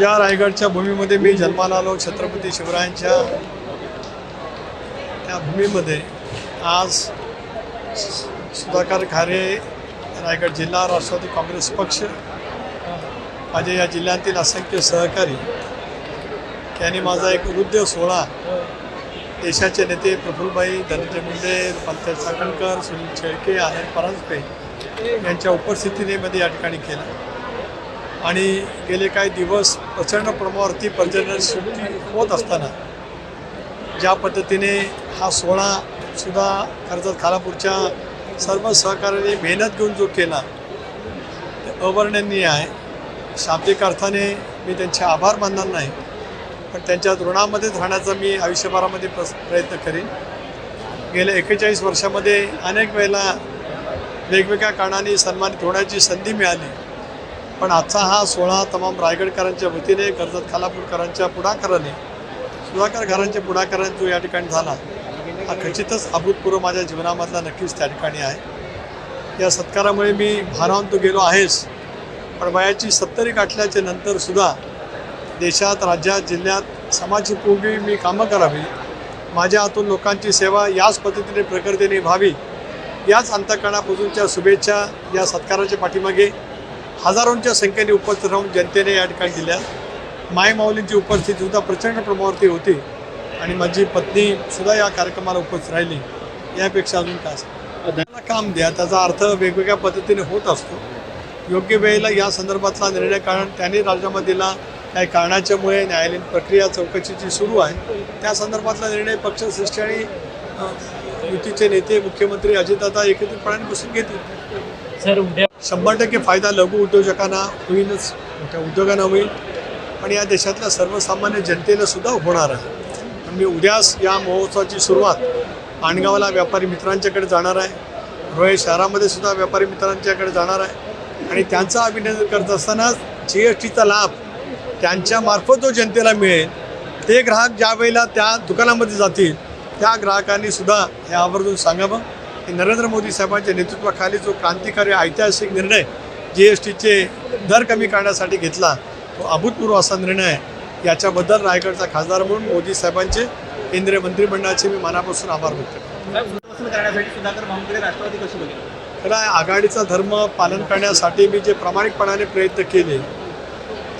या रायगडच्या भूमीमध्ये मी जन्माला आलो छत्रपती शिवरायांच्या त्या भूमीमध्ये. आज सुधाकर खारे रायगड जिल्हा राष्ट्रवादी काँग्रेस पक्ष माझे या जिल्ह्यातील असंख्य सहकारी त्यांनी माझा एक वृद्ध सोहळा देशाचे नेते प्रफुल्लभाई धनंजय मुंडे पंकज चाकणकर सुनील शेळके आनंद परांजपे यांच्या उपस्थितीने मध्ये या ठिकाणी केला. आणि गेले काही दिवस प्रचंड प्रमाणावरती पर्यटन सुट्टी होत असताना ज्या पद्धतीने हा सोहळा सुद्धा कर्जत खालापूरच्या सर्व सहकार्याने मेहनत घेऊन जो केला ते अवर्णनीय आहे. शाब्दिक अर्थाने मी त्यांचे आभार मानणार नाही पण त्यांच्या ऋणामध्येच राहण्याचा मी आयुष्यभरामध्ये प्र प्रयत्न करीन. गेल्या एक्केचाळीस वर्षामध्ये अनेक वेळेला वेगवेगळ्या कारणाने सन्मानित होण्याची संधी मिळाली. पण आजचा हा सोहळा तमाम रायगडकरांच्या वतीने कर्जत खालापूरकरांच्या पुढाकाराने सुधाकर घरांच्या पुढाकाराने जो या ठिकाणी झाला हा खचितच अभूतपूर्व माझ्या जीवनामधला नक्कीच त्या ठिकाणी आहे. या सत्कारामुळे मी भारावून तो गेलो आहेच पण वयाची सत्तरी गाठल्याच्या नंतर सुद्धा देशात राज्यात जिल्ह्यात समाजोपयोगी मी कामं करावी माझ्या हातून लोकांची सेवा याच पद्धतीने प्रकृतीने व्हावी याच अंतकरणापासूनच्या शुभेच्छा या सत्काराच्या पाठीमागे हजारोंच्या संख्येने उपस्थित राहून जनतेने या ठिकाणी दिल्या. मायमाऊलींची उपस्थिती सुद्धा प्रचंड प्रमाणावरती होती आणि माझी पत्नी सुद्धा या कार्यक्रमाला उपस्थित राहिली. यापेक्षा अजून काय असेल? काम द्या. त्याचा अर्थ वेगवेगळ्या पद्धतीने होत असतो. योग्य वेळेला या संदर्भातला निर्णय कारण त्यांनी राजीनामा दिला काही कारणाच्यामुळे न्यायालयीन प्रक्रिया चौकशीची सुरू आहे. त्या संदर्भातला निर्णय पक्षश्रेष्ठी आणि युतीचे नेते मुख्यमंत्री अजितदादा एकत्रितपणाने बसून घेतील. सर उद्या शंभर टक्के फायदा लघु उद्योजकांना होईलच मोठ्या उद्योगांना होईल. पण या देशातल्या सर्वसामान्य जनतेला सुद्धा होणार आहे. पण मी उद्याच या महोत्सवाची सुरुवात माणगावला व्यापारी मित्रांच्याकडे जाणार आहे. रोहे शहरामध्ये सुद्धा व्यापारी मित्रांच्याकडे जाणार आहे. आणि त्यांचं अभिनंदन करत असताना जी एस टीचा लाभ त्यांच्यामार्फत जो जनतेला मिळेल ते ग्राहक ज्या वेळेला त्या दुकानामध्ये जातील त्या ग्राहकांनी सुद्धा हे आवर्जून सांगावं. नरेंद्र मोदी साहेबांच्या नेतृत्वाखाली जो क्रांतिकारी ऐतिहासिक निर्णय जी एस टीचे दर कमी करण्यासाठी घेतला तो अभूतपूर्व असा निर्णय आहे. याच्याबद्दल रायगडचा खासदार म्हणून मोदी साहेबांचे केंद्रीय मंत्रिमंडळाचे मी मनापासून आभार व्यक्त आहे आघाडीचा धर्म पालन करण्यासाठी मी जे प्रामाणिकपणाने प्रयत्न केले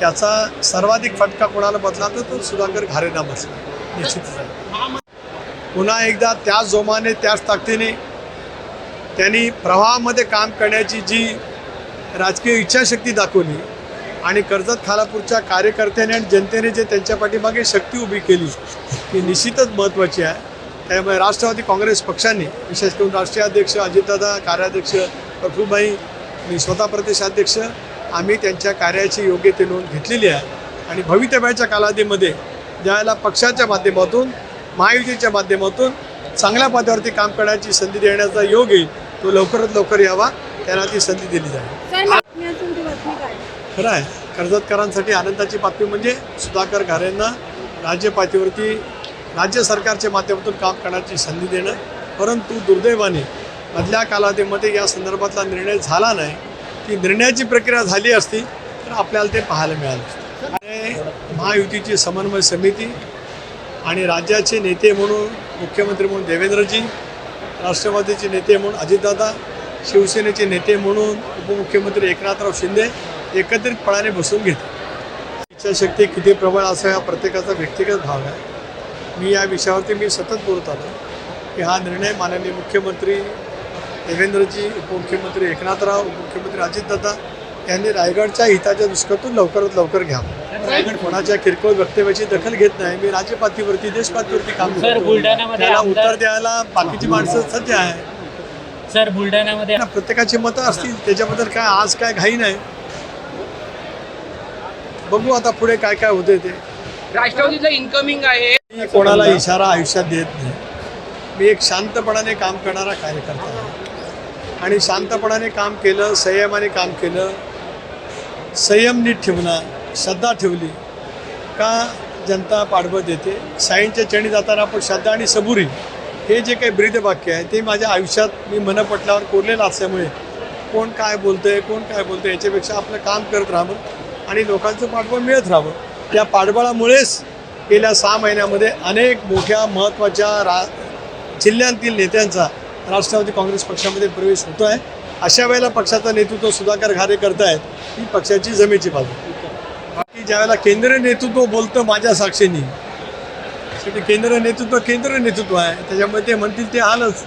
त्याचा सर्वाधिक फटका कोणाला बसला तर तो सुधाकर घारेंना बसला. निश्चितच. आहे पुन्हा एकदा त्याच जोमाने त्याच ताकदीने त्यांनी प्रवाहामध्ये काम करण्याची जी राजकीय इच्छाशक्ती दाखवली आणि कर्जत खालापूरच्या कार्यकर्त्याने आणि जनतेने जे त्यांच्या पाठीमागे शक्ती उभी केली ही निश्चितच महत्त्वाची आहे. त्यामुळे राष्ट्रवादी काँग्रेस पक्षाने विशेष करून राष्ट्रीय अध्यक्ष अजितदादा कार्याध्यक्ष प्रफुल्लभाई मी स्वतः प्रदेशाध्यक्ष आम्ही त्यांच्या कार्याची योग्य ते नोंद घेतलेली आहे. आणि भवितव्याच्या कालावधीमध्ये ज्यावेळेला पक्षाच्या माध्यमातून महायुतीच्या माध्यमातून चांगल्या पदावरती काम करण्याची संधी देण्याचा योग येईल तो लवकरात लवकर यावा त्यांना ती संधी दिली जाईल. खरं आहे कर्जतकरांसाठी आनंदाची बातमी म्हणजे सुधाकर घारेंना राज्य पातळीवरती राज्य सरकारच्या माध्यमातून काम करण्याची संधी देणं. परंतु दुर्दैवाने मधल्या कालावधीमध्ये या संदर्भातला निर्णय झाला नाही. ती निर्णयाची प्रक्रिया झाली असती तर आपल्याला ते पाहायला मिळालं. आणि महायुतीची समन्वय समिती आणि राज्याचे नेते म्हणून मुख्यमंत्री म्हणून देवेंद्रजी राष्ट्रवादीचे नेते म्हणून अजितदादा शिवसेनेचे नेते म्हणून उपमुख्यमंत्री एकनाथराव शिंदे एकत्रितपणाने बसून घेते इच्छाशक्ती किती प्रबळ असं हा प्रत्येकाचा व्यक्तिगत भाग आहे. मी या विषयावरती मी सतत बोलत आलो. की हा निर्णय माननीय मुख्यमंत्री देवेंद्रजी उपमुख्यमंत्री एकनाथराव उपमुख्यमंत्री अजितदादा यांनी रायगडच्या हिताच्या दृष्टीतून लवकरात लवकर घ्यावं रायगड कोणाच्या किरकोळ वक्तव्याची दखल घेत नाही. मी राज्यपातळीवरती देशपातळीवरती काम सर, करतो. बुलढाण्यामध्ये त्याला उत्तर द्यायला बाकीची माणसं सज्ज आहे सर बुलढाण्यामध्ये प्रत्येकाची मतं असतील. त्याच्याबद्दल काय आज काय घाई नाही. बघू आता पुढे काय काय होते ते. राष्ट्रवादीचं इन्कमिंग आहे. मी कोणाला इशारा आयुष्यात देत नाही. मी एक शांतपणाने काम करणारा कार्यकर्ता आहे. आणि शांतपणाने काम केलं संयमाने काम केलं संयम नीट ठेवणं श्रद्धा ठेवली का जनता पाठबळ देते? साईंच्या चणी जाताना आपण श्रद्धा आणि सबुरी हे जे काही ब्रीदवाक्य आहे ते माझ्या आयुष्यात मी मनपटल्यावर कोरलेलं असल्यामुळे कोण काय बोलतंय कोण काय बोलतंय याच्यापेक्षा आपलं काम करत राहावं आणि लोकांचं पाठबळ मिळत राहावं. त्या पाठबळामुळेच गेल्या सहा महिन्यामध्ये अनेक मोठ्या महत्त्वाच्या रा जिल्ह्यांतील नेत्यांचा राष्ट्रवादी काँग्रेस पक्षामध्ये प्रवेश होतो आहे अशा वेळेला पक्षाचं नेतृत्व सुधाकर घारे करतायत. ही पक्षाची जमेची बाजू. बाकी ज्यावेळेला केंद्रीय नेतृत्व बोलतं माझ्या साक्षीने शेवटी केंद्र नेतृत्व केंद्र नेतृत्व आहे. त्याच्यामुळे ते म्हणतील ते आलंच.